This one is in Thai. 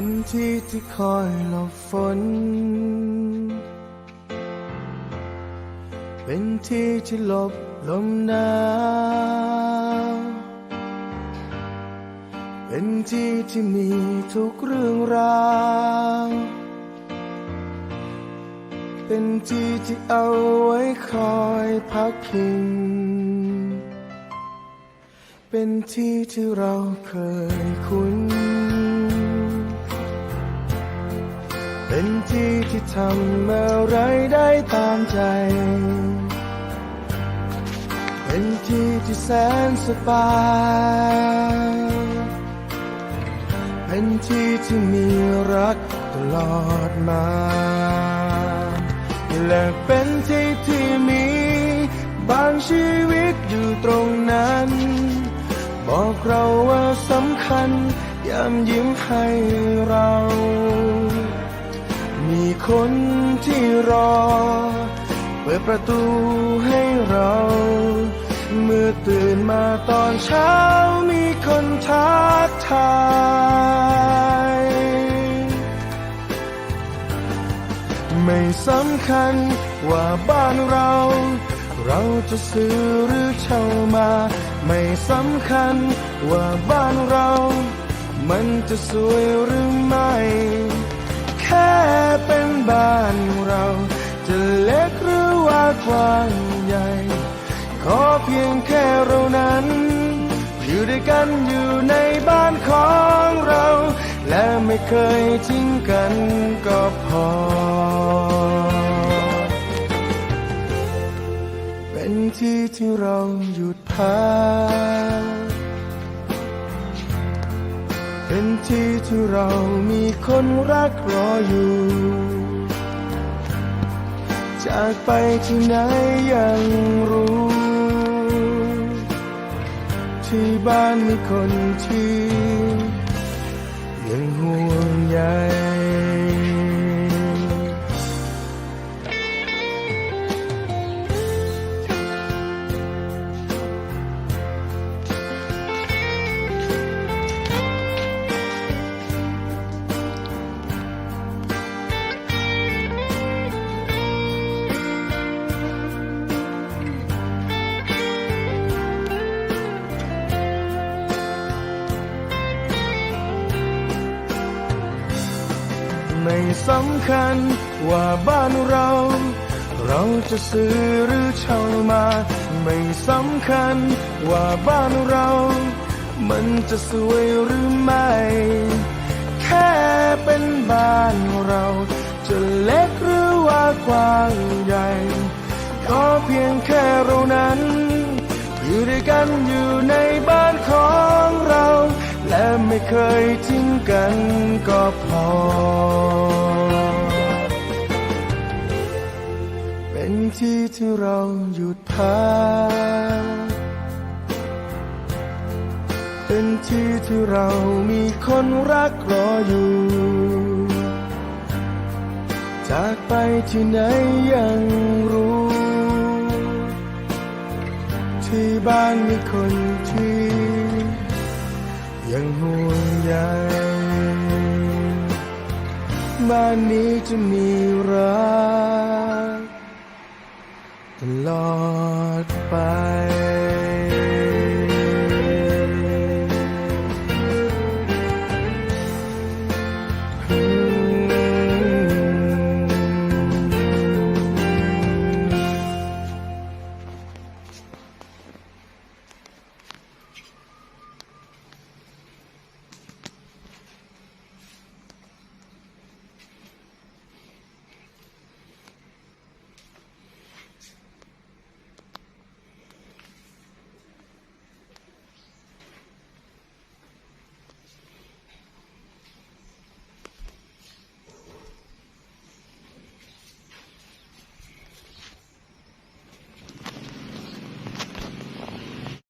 เป็นที่ที่คอยหลบฝน เป็นที่ที่หลบลมหนาวเป็นที่ที่มีทุกเรื่องราวเป็นที่ที่เอาไว้คอยพักพิง เป็นที่ที่เราเคยคุ้น เป็นที่ที่ทำอะไรได้ตามใจ เป็นที่ที่แสนสบาย เป็นที่ที่มีรักตลอดมา และเป็นที่ที่มี บางชีวิตอยู่ตรงนั้น บอกเราว่าสำคัญยามยิ้มให้เรา มีคนที่รอ เปิดประตูให้เรา เมื่อตื่นมาตอนเช้ามีคนทักทายไม่สำคัญว่าบ้านเรา เราจะซื้อหรือเช่ามา ไม่สำคัญว่าบ้านเรา มันจะสวยหรือไม่ ค่เป็นบ้านเรา จะเล็กหรือว่ากว้างใหญ่ ขอเพียงแค่เรานั้น อยู่ด้วยกันอยู่ในบ้านของเรา และไม่เคยทิ้งกันก็พอ เป็นที่ที่เราหยุดพัก เป็นที่ที่เรามีคนรักรออยู่ จากไปที่ไหนยังรู้ ที่บ้านมีคนที่ยังห่วงใย สำคัญว่าบ้านเรา เราจะซื้อหรือเช่ามา ไม่สำคัญว่าบ้านเรา มันจะสวยหรือไม่ แค่เป็นบ้านเรา จะเล็กหรือว่ากว้างใหญ่ขอเพียงแค่เรานั้น อยู่ด้วยกันอยู่ในบ้านของเรา และไม่เคยทิ้งกันก็พอ ที่ที่เราหยุดพักเป็นที่ที่เรามีคนรักรออยู่ จากไปที่ไหนยังรู้ ที่บ้านมีคนที่ ยังห่วงใยบ้านนี้จะมีรัก love.